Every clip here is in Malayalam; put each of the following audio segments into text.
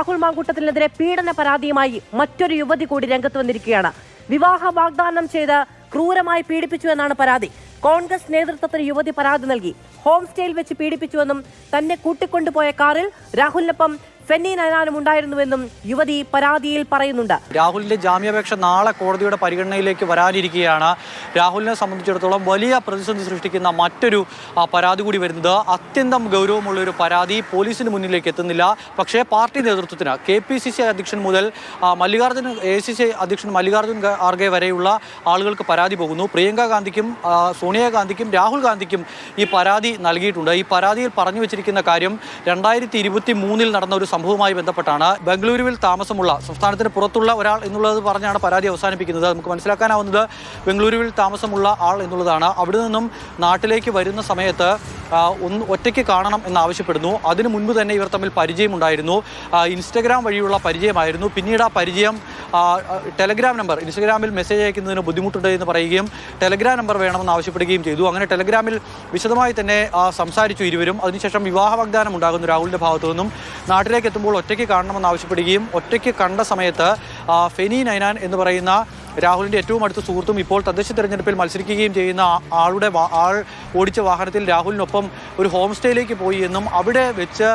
രാഹുൽ മാങ്കൂട്ടത്തിനെതിരെ പീഡന പരാതിയുമായി മറ്റൊരു യുവതി കൂടി രംഗത്ത് വന്നിരിക്കുകയാണ്. വിവാഹ വാഗ്ദാനം ചെയ്ത് ക്രൂരമായി പീഡിപ്പിച്ചു എന്നാണ് പരാതി. കോൺഗ്രസ് നേതൃത്വത്തിന് യുവതി പരാതി നൽകി. ഹോം സ്റ്റേയിൽ വെച്ച് പീഡിപ്പിച്ചുവെന്നും തന്നെ കൂട്ടിക്കൊണ്ടുപോയ കാറിൽ രാഹുലിനൊപ്പം ഫെന്നി നയനാനും ഉണ്ടായിരുന്നുവെന്നും യുവതി പരാതിയിൽ പറയുന്നുണ്ട്. രാഹുലിന്റെ ജാമ്യാപേക്ഷ നാളെ കോടതിയുടെ പരിഗണനയിലേക്ക് വരാനിരിക്കുകയാണ് രാഹുലിനെ സംബന്ധിച്ചിടത്തോളം വലിയ പ്രതിസന്ധി സൃഷ്ടിക്കുന്ന മറ്റൊരു പരാതി കൂടി വരുന്നത് അത്യന്തം ഗൗരവമുള്ള ഒരു പരാതി പോലീസിന് മുന്നിലേക്ക് എത്തുന്നില്ല. പക്ഷേ പാർട്ടി നേതൃത്വത്തിന് കെ പി സി സി അധ്യക്ഷൻ മുതൽ മല്ലികാർജുന എ സി സി അധ്യക്ഷൻ മല്ലികാർജുൻ ഖാർഗെ വരെയുള്ള ആളുകൾക്ക് പരാതി പോകുന്നു. പ്രിയങ്ക ഗാന്ധിക്കും സോണിയാഗാന്ധിക്കും രാഹുൽ ഗാന്ധിക്കും ഈ പരാതി നൽകിയിട്ടുണ്ട്. ഈ പരാതിയിൽ പറഞ്ഞു വെച്ചിരിക്കുന്ന കാര്യം രണ്ടായിരത്തി ഇരുപത്തി മൂന്നിൽ നടന്ന ഒരു സംഭവവുമായി ബന്ധപ്പെട്ടാണ് ബംഗളൂരുവിൽ താമസമുള്ള സംസ്ഥാനത്തിന് പുറത്തുള്ള ഒരാൾ എന്നുള്ളത് പറഞ്ഞാണ് പരാതി അവസാനിപ്പിക്കുന്നത്. നമുക്ക് മനസ്സിലാക്കാനാവുന്നത് ബംഗളൂരുവിൽ താമസമുള്ള ആൾ എന്നുള്ളതാണ്. അവിടെ നിന്നും നാട്ടിലേക്ക് വരുന്ന സമയത്ത് ഒന്ന് ഒറ്റയ്ക്ക് കാണണം എന്നാവശ്യപ്പെടുന്നു. അതിനു മുൻപ് തന്നെ ഇവർ തമ്മിൽ പരിചയമുണ്ടായിരുന്നു. ഇൻസ്റ്റഗ്രാം വഴിയുള്ള പരിചയമായിരുന്നു. പിന്നീട് ആ പരിചയം ടെലഗ്രാം നമ്പർ ഇൻസ്റ്റഗ്രാമിൽ മെസ്സേജ് അയക്കുന്നതിന് ബുദ്ധിമുട്ടുണ്ട് എന്ന് പറയുകയും ടെലഗ്രാം നമ്പർ വേണമെന്ന് ആവശ്യപ്പെടുകയും ചെയ്തു. അങ്ങനെ ടെലഗ്രാമിൽ വിശദമായി തന്നെ സംസാരിച്ചു ഇരുവരും. അതിനുശേഷം വിവാഹ വാഗ്ദാനം ഉണ്ടാകുന്നു രാഹുലിന്റെ ഭാഗത്തു നിന്നും. നാട്ടിലേക്ക് എത്തുമ്പോൾ ഒറ്റയ്ക്ക് കാണണമെന്ന് ആവശ്യപ്പെടുകയും ഒറ്റയ്ക്ക് കണ്ട സമയത്ത് ഫെനി നൈനാൻ എന്ന് പറയുന്ന രാഹുലിന്റെ ഏറ്റവും അടുത്ത സുഹൃത്തും ഇപ്പോൾ തദ്ദേശ തെരഞ്ഞെടുപ്പിൽ മത്സരിക്കുകയും ചെയ്യുന്ന ആളുടെ ആൾ ഓടിച്ച വാഹനത്തിൽ രാഹുലിനൊപ്പം ഒരു ഹോം സ്റ്റേയിലേക്ക് പോയി എന്നും അവിടെ വെച്ച്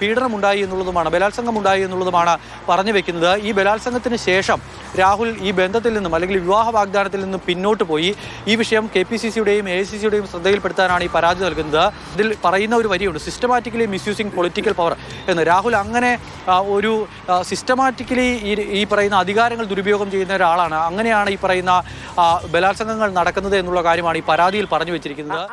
പീഡനമുണ്ടായി എന്നുള്ളതുമാണ് ബലാത്സംഗം ഉണ്ടായി എന്നുള്ളതുമാണ് പറഞ്ഞു വെക്കുന്നത്. ഈ ബലാത്സംഗത്തിന് ശേഷം രാഹുൽ ഈ ബന്ധത്തിൽ നിന്നും അല്ലെങ്കിൽ വിവാഹ വാഗ്ദാനത്തിൽ നിന്നും പിന്നോട്ട് പോയി. ഈ വിഷയം കെ പി സി സിയുടെയും എ സി സിയുടെയും ശ്രദ്ധയിൽപ്പെടുത്താനാണ് ഈ പരാതി നൽകുന്നത്. ഇതിൽ പറയുന്ന ഒരു വരിയുണ്ട്. സിസ്റ്റമാറ്റിക്കലി മിസ്യൂസിങ് പൊളിറ്റിക്കൽ പവർ എന്ന്. രാഹുൽ അങ്ങനെ ഒരു സിസ്റ്റമാറ്റിക്കലി ഈ പറയുന്ന അധികാരങ്ങൾ ദുരുപയോഗം ചെയ്യുന്ന ഒരാളാണ്. അങ്ങനെയാണ് ഈ പറയുന്ന ബലാത്സംഗങ്ങൾ നടക്കുന്നത് എന്നുള്ള കാര്യമാണ് ഈ പരാതിയിൽ പറഞ്ഞു വെച്ചിരിക്കുന്നത്.